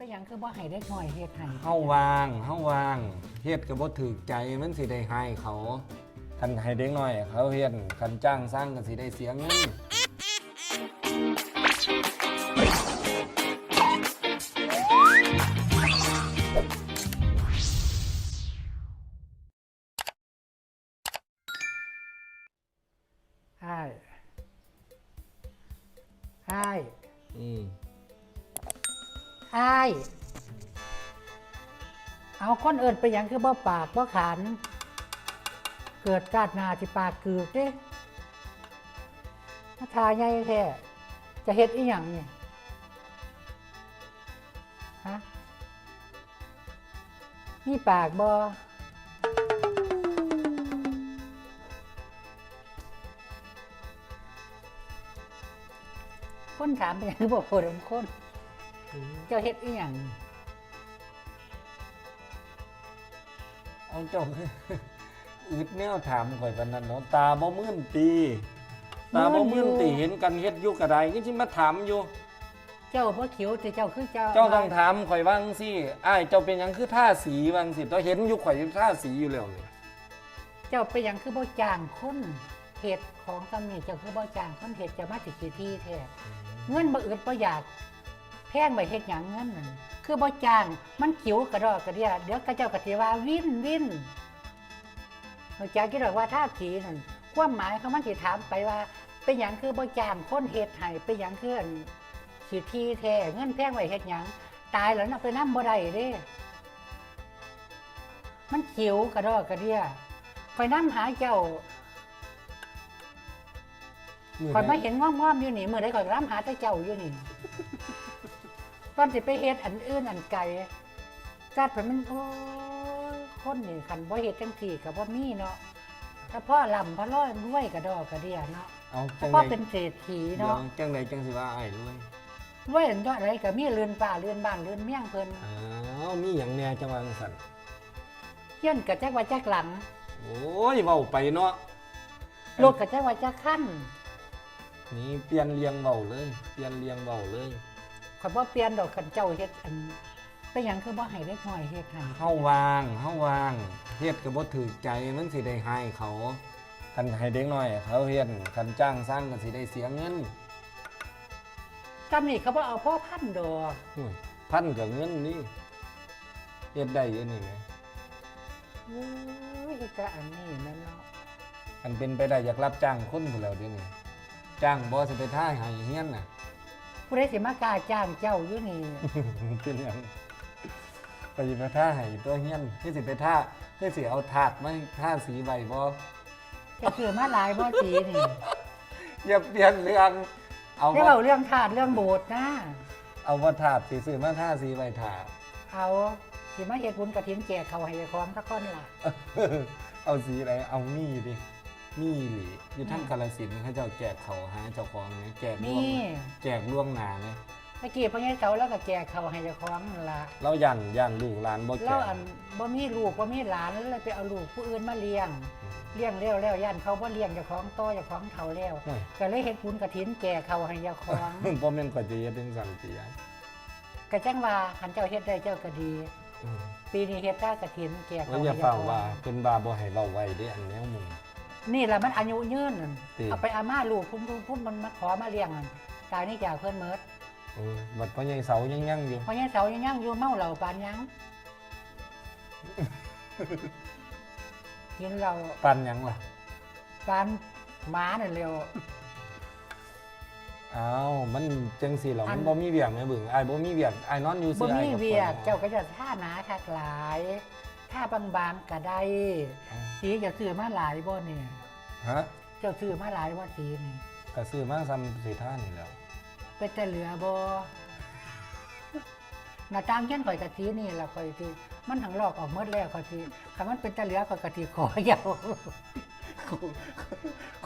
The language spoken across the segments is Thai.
เป็นหยังคือบ่ให้เด็กน้อยเฮ็ดให้เฮาวางเฮาวางเฮ็ดก็บ่ถูกใจมันสิได้ให้เขาคันให้เด็กน้อยเขาเฮ็ดคันจ้างสร้างก็สิได้เสียเงินใช่ใช่อืม ใช่เอาคนเอิ้นไปหยังคือบ่ปากบ่ขัน เกิดกาดหนาที่ปากกึกเด้มาทาใหญ่แท้จะเฮ็ดอีหยังนี่ฮะมีปากบ่คนถามไปยังคือบ่พูดคน เจ้าเฮ็ดอีหยังเอาเจ้าอึดแนวถามข่อยปานนั้นเนาะตาบ่มื่นตีตาบ่มื่นตีเห็นกันเฮ็ดอยู่กระไดก็สิมาถามอยู่ เจ้าบ่เขียวแต่เจ้าคือเจ้า เจ้าต้องถามข่อยว่างสิอ้ายเจ้าเป็นหยังคือท่าสีว่างสิตัวเห็นอยู่ข่อยท่าสีอยู่แล้วนี่เจ้าไปหยังคือบ่จ้างคนเฮ็ดของซำนี้เจ้าคือบ่จ้างคนเฮ็ดจะมาสิกี่ที่แท้เงินบ่อึดบ่อยาก แพงไปเฮ็ดหยังเงินนั่นคือบ่จ้างมันขิวกระดอกกระเดียเดี๋ยวกระเจ้าก็สิว่าวินวินเราจากคิดว่าท่าสีนั่นความหมายเขามันสิถามไปว่า เป็นหยังคือบ่จ้างคนเฮ็ดให้เป็นหยังคืออันสิที่แท้เงินแพงไว้เฮ็ดหยังตายแล้วน่ะไปนำบ่ได้เด้ มันขิวกระดอกกระเดียคอยน้ำหาเจ้าคอยมาเห็นง่อมๆอยู่นี่เมื่อใดคอยน้ำหาแต่เจ้าอยู่นี่ ตอนสิไปเฮ็ดอันอื่นอันไกลจัดไปมันโอ้ยคนนี่คันบ่เฮ็ดจังซี่ก็บ่มีเนาะถ้าพ่อลำพ่อร้อยรวยกระดอกกระเดียเนาะเอาถ้าจังพ่อไดเป็นเศรษฐีเดี๋ยวเนาะจังไดจังสิว่าอ้ายรวยรวยอันก็อะไรก็มีเรือนป่าเรือนบ้านเรือนเมี่ยงเพิ่นอ้าวมีหยังแหน่จังว่าจังซั่นเฮียนก็จักว่าจักหลังโอ้ยเว้าไปเนาะรถก็จักว่าจักคันนี่เปลี่ยนเรียงเว้าเลย เปลี่ยนเรียงเว้าเลย ข่อยบ่เปลี่ยนดอกคันเจ้าเฮ็ดอันเป็นหยังคือบ่ให้เด็กน้อยเฮ็ดให้เฮาวางเฮาวางเฮ็ดก็บ่ถูกใจมันสิได้ให้เขาคันให้เด็กน้อย เขาเฮ็ดคันจ้างสร้างก็สิได้เสียเงินจำนี่เขาบ่เอาพ่อพันดอกอุ้ยพันกับเงินนี่เฮ็ดได้อยู่นี่แหมอุ้ยก็อันนี้นั่นเนาะคันเป็นไปได้อยากรับจ้างคนพุ่นแล้วเดี๋ยวนี้จ้างบ่สิไปท่าให้เฮียนน่ะ ผู้ใดสิมากล้าจ้างเจ้าอยู่นี่ เป็นหยังไปสิไปท่าให้ตัวเฮียนที่สิไปท่าที่สิเอาถาดมาท่าสีใบบ่จะซื้อมาหลายบ่สีนี่อย่าเปลี่ยนเรื่อง เอาได้ว่าเว้าเรื่องถาดเรื่องโบสถ์นะ เอาว่าถาดสิซื้อมาท่าสีใบถาด เอาสิมาเฮ็ดบุญกฐินแจกเขาให้เจ้าของสักคนล่ะ เอาสีอะไร เอามีดิ มีหลีอยู่ทั้งกาลสินธุ์เขาเจ้าแจกเขาหาเจ้าของไหมแจกล่วงนี่ แจกล่วงหนาไหมตะกี้พ่อใหญ่เฒ่าแล้วก็แจกเขาให้เจ้าของนั่นล่ะเรายันยันลูกหลานบ่แจแล้วกอันบ่มีลูกบ่มีหลานเลยไปเอาลูกผู้อื่นมาเลี้ยง เลี้ยงแล้วแล้วย่านเขาบ่เลี้ยงเจ้าของโตเจ้าของเฒ่าแล้ว โอ้ย ก็เลยเฮ็ดบุญกฐินแจกเขาให้เจ้าของบ่แม่นกว่าจะเฮ็ดเป็นสันติยะก็จังว่าคันเจ้าเฮ็ดได้เจ้าก็ดีอืมปีนี้เฮ็ดได้กฐินแจกแล้วเขาอย่าให้เฝ้าเจ้าขว่าองเป็นบาบ่ให้เว้าไว้เด้อันแนวมึง นี่ล่ะมันอายุยืนนั่นติ เอาไปอาม่าลูกพุ่นพุ่นพุ่นมันมาขอมาเลี้ยงนั่นตายนี่จากเพิ่นเมิดเออบัดพ่อใหญ่เสายังยังอยู่ เพราะยังเสายังยังอยู่เมาเหล้าปานยัง กินเหล้าปันยังล่ะปานหมานั่นเร็ว อ้าวมันจังซี่หรออัมัน นบ่มีเวียกแม่บึงอ้ายบ่มีเวียกอ้ายนอนอยู่บ่ซื่ออ้ายมีก็เวียกปล่อเจ้าก็จะท่าหนาคักหลาย ท่าบางๆก็ได้อ้าวสีจะซื้อมาหลายบ่เนี่ยฮะเจ้าซื้อมาหลายบ่สีนี่ก็ซื้อมาซ้ำสิท่านี่แหล้วเป็นแต่เหลือบ่หน้าต่างเช่นข่อยกะทินี่ล่ะข่อยสิมันทั้งลอกออกหมดแล้วข่อยสิคันมันเป็นแต่เหลือข่อยกะทิขอยาว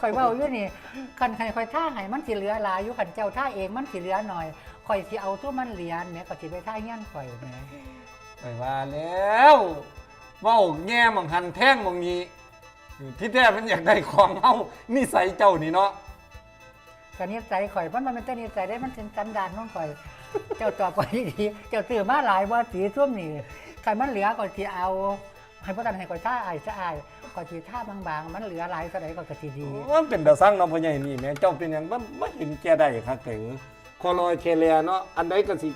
ข่อยเว้าอยู่นี่คันใครข่อยท่าให้มันสิเหลือหลายอยู่คันเจ้าท่าเองมันสิเหลือหน่อยข่อยสิเอาตัวมันเหลียนแหมก็สิไปท่าเงี้ยนข่อยแหม ไปว่าแล้ว เว้าแง่มังหันแท่งมังนี้ ที่แท้มันอยากได้ของเฮานิสัยเจ้านี่เนาะก็นิสัยข่อยมันมันเป็นแต่นิสัยได้มันเป็นสันดานของข่อย เจ้าตอบก่อนดีๆเจ้าซื้อมาหลายว่าสีส้มนี่ใครมันเหลือก็สิเอาให้พ่อตันให้ก่อยท่าอายซะอายก่อยสิท่าบางๆ มันเหลือหลายเท่าใดก็กะสิดีมันเป็นตาสร้างเนาะพ่อใหญ่นี่แม่เจ้าเป็นหยังมันบ่เห็นแก่ได้คักแต่คอลอยเคเลียเนาะอันใดก็สิ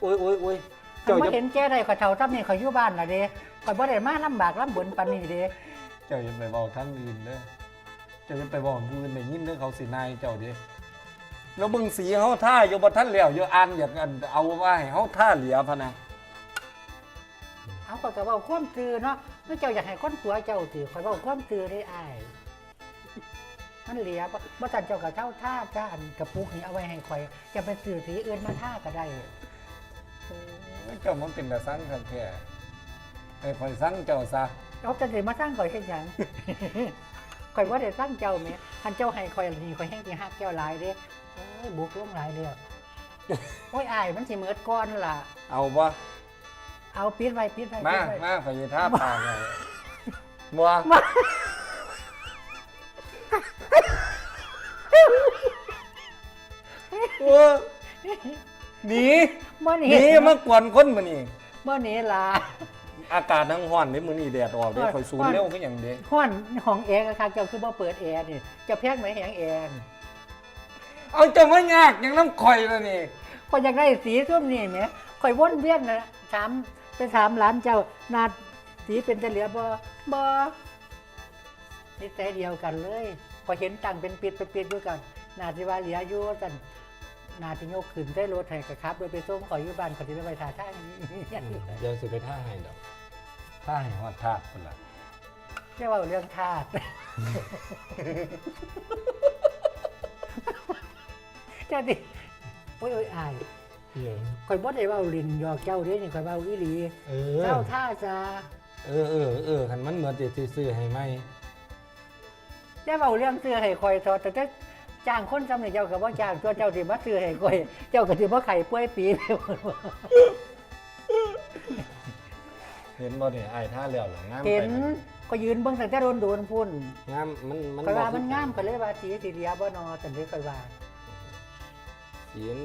โอ้ยโอ้ยโอ้ยถ้าเจ้าบ่จะเห็นแก่ได้ก็เท่าทำนี่เขาอยู่บ้านล่ะเด้ ก่อยบ่ได้มาลำบากลำบนปานนี้เด้เจ้าอย่าไปบอกทางอื่นเด้อเจ้าอย่าไปบอกอื่นได้ยินเด้อเขาสินายเจ้าเด้แล้วเบิ่งสีเฮาท่าอยู่บ่ทันแล้วอยู่อ่านอยากอันเอาว่าให้เฮาท่าเหลียพะนะเอาก็ก็เว้าความซื่อเนาะเมื่อเจ้าอยากให้คนตัวเจ้าสิข่อยเว้าความซื่อได้อายมันเหลียบ่บ่ตันเจ้าก็เท่าท่าจ้าอันกระปุกนี่เอาไว้ให้ข่อยจะไปซื้อสีอื่นมาท่าก็ได้โอ้ยเจ้ามันเป็นตาสร้างคักแท้ ให้ข่อยสร้างเจ้าซะเอาจะสิมาสร้างข่อยเฮ็ดหยัง ข่อยบ่ได้สร้างเจ้าแหม่คันเจ้าให้ข่อยนี่ข่อยแฮงสิฮักเจ้าหลายเด้โอ้ยบุกลงหลายแล้วโอ้ยอายมันสิเหมือดก่อนล่ะ เอาบ่เอาปิดไว้ปิดไว้มาปิดไว้ มาข่อยสิท่าปากให้บ่มาโอ้ยหนีบ่หหนีนีมากวนคนมื้อนี้บ่หนีล่ะ อากาศทั้งร้อนเด้มื้อนี้แดดออกเด้ร้อนข่อยสูนร้อนเร็วคือหยังเด้ฮ้อนห้องแอร์ก็ค่ะเจ้าคือบ่เปิดแอร์นี่เจ้าแพงไหมแหงแอร์เอาเจ้ามายากหยังน้ำข่อยแล้วนี่ข่อยอยากได้สีส้มนี่แหมข่อยวนเวียนน่ะถามไปถามร้านเจ้านาสีเป็นจะเหลือบ่บ่นิสัยเดียวกันเลยพอเห็นตังเป็นปิดไปปิดด้วยกันนาสิว่าเหลืออยู่กันนาสิโยกขึ้นได้รถให้กระครับโดยไปส่งข่อยอยู่บ้านข่อยสิไปไปท่าท่าอย่างนี้ เดี๋ยวสิไปท่าให้ดอก ท่าให้ฮอดทาดพุ่นล่ะเรียกว่าเรื่องทาสเจ้าดิโอ้ยโอ้ยอายข่อยบ่ได้เว้าลินหยอกเจ้าเด้นี่ข่อยเว้าอีหลีเอเจ้าท่าจ้าเออเออเออคันมันเหมือนสิซื้อให้ไหมเจ้าเว้าเรื่องซื้อให้ข่อยทอแต่ถ้าจ้างคนจำนี่เจ้าก็บ่จ้างตัวเจ้าสิมาซื้อให้ข่อย เจ้าก็สิบ่ไข่ป่วยปีไปหมด เห็นบ่นี่อ้ายท่าแล้วเหรองามเห็นไปก็ยืนเบิ่งตั้งแต่โดนโดนพุ่นงามมันมันข่อยว่าบ่มันงามก็เลยว่าสีสีเหลียบ่นอแต่เด้ข่อยว่าสีน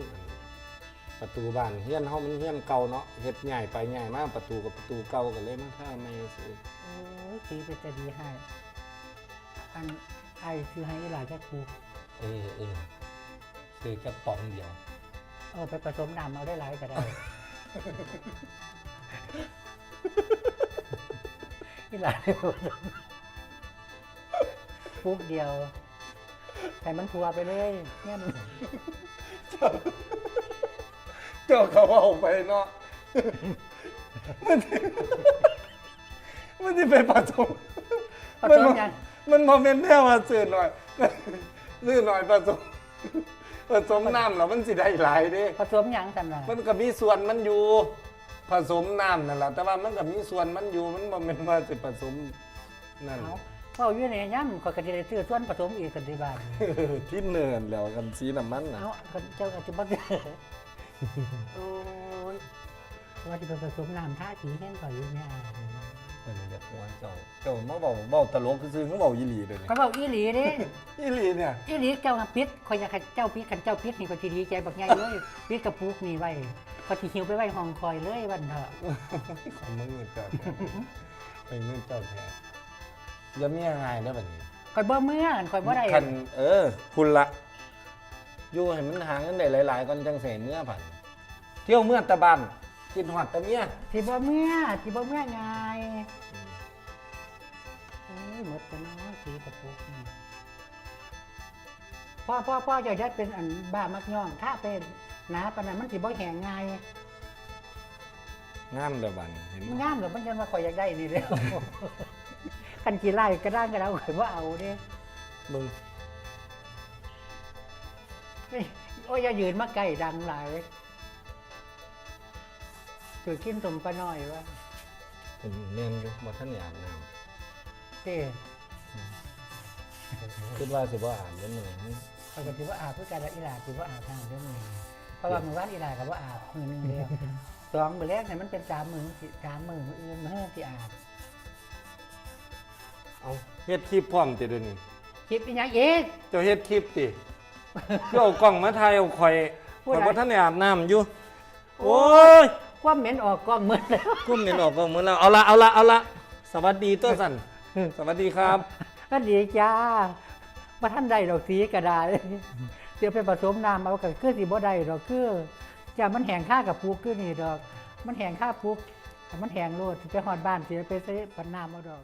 ประตูบ้านเฮียนเฮามันเฮียนเก่าเนาะเฮ็ดใหญ่ไปใหญ่มากประตูกับประตูเก่าก็เลยมาท่าใหม่ซื้อโอ้ยสีเป็นจะดีให้อันไอ้ซื้อให้อีหลายจักคูเออเออซื้อแค่ป๋องเดียวเอาไปผสมน้ำเอาได้หลายก็ได้ อีหลายผสมฟุกเดียวให้มันทัวไปเลยเนี่ยมันเจ้าเขาเอาไปเนาะมันมันจะไปผสมผสมยังมันโมเมนต์แน่ว่าซื้อหน่อยซื้อหน่อยผสมผสมน้ำแล้วมันสิได้หลายเด้ผสมยังสำหรับมันก็มีส่วนมันอยู่ ผสมน้ำนั่นแหละแต่ว่ามันก็มีส่วนมันอยู่มันโมเมนต์ว่าสิผสมนั่นเอาเขาอยู่ในย่ำก็กระดิซื้อส่วนผสมอีกกันที่บ้านที่เนินแล้วกันสีน้ำมันน่ะเอาก็เจ้าก็จะบ่เจอโอ้ยว่าจะไปผสมน้ำท่าสีแห้งก่อนอยู่เนี่ยเออเดี๋ยวหัวเจ้าเจ้ามาบอกเบาตลกคือซื้อเขาบอกยีหลีเลยก็บอกอีหลีเด้ยีหลีเนี่ยอีหลีเจ้าปิดคอยอยากให้เจ้าปิดกันเจ้าปิดนี่ก็ทีดีใจบักใหญ่เลยปิดกระปุกนี่ไว้ ก็ทีหิวไปไว้ห้องคอยเลยวันเถอะของมึงเงินเจ้าแท้ไปเงินเจ้าแท้อย่ามีง่ายได้แบบนี้คอยบ่เมื่อคอยบ่ได้คันเออคุณละอยู่ให้มันหาเงินได้หลาย ๆก่อนจังเสเมื่อผันเที่ยวเมื่อตะบันกินหอดตะเมียสิบ่เมื่อสิบ่เมื่อไงโอ้ยหมดแต่น้อยสีกระปุกนี่พ่อพ่อพ่อเจ้าจะเป็นอันบ้ามักย่องถ้าเป็น หนาปานนั้นมันสิบ่แห้งง่ายงามตะบันเห็นมันบ่งามหรือมันจะมาคอยอยากได้นี่เด้อกันกี่ไล่ก็ได้ก็แล้วข่อยว่าเอาเด้มึงเฮ้ยโอ้ยอย่ายืนมาใกล้ดังหลายถือกินสมปลาน้อยวะผมเนียนอยู่บ่ท่านได้อาบน้เต้ำคิดว่าสิบ่อาบเดี๋ยวมื้อนี้ เขาก็ถือว่าอาบเพื่อการละอีหลาถือว่าอาบทางเรื่องนี้เพ ราะว่ามือว่านอีหลากับว่าอาบมือหนึงเดียวสองมือแรกเนี่ยมันเป็นสามมือสิสามมือมืออื่นมือเฮือที่อาบเอาเฮ็ดคลิปพร้อมติเดี๋ยวนี้คลิปอีหยังอีกเจ้าเฮ็ดคลิปติเจ้าเอากล้องมาถ่ายเอาข่อยผู้ข่อยใดบ่ทันได้อาบน้ำอยู่ โอ้ยความเหม็นออกกล้องหมืดแล้วกุ้มเงินออกก็เหมือนเราเอาละเอาละเอาละสวัสดีตัวสันสวัสดีครับ ก็ดีจ้ามาท่านใดดอกสีกระดาษ เดี๋ยวไปผสมน้ำเอากับคือสีบ่ได้ดอกคือจะมันแห้งค่ากับปูคือนี่ดอก มันแห้งค่าปูแต่มันแห้งโลดไปหอดบ้านเสียไปใส่ปันน้ำเอาดอก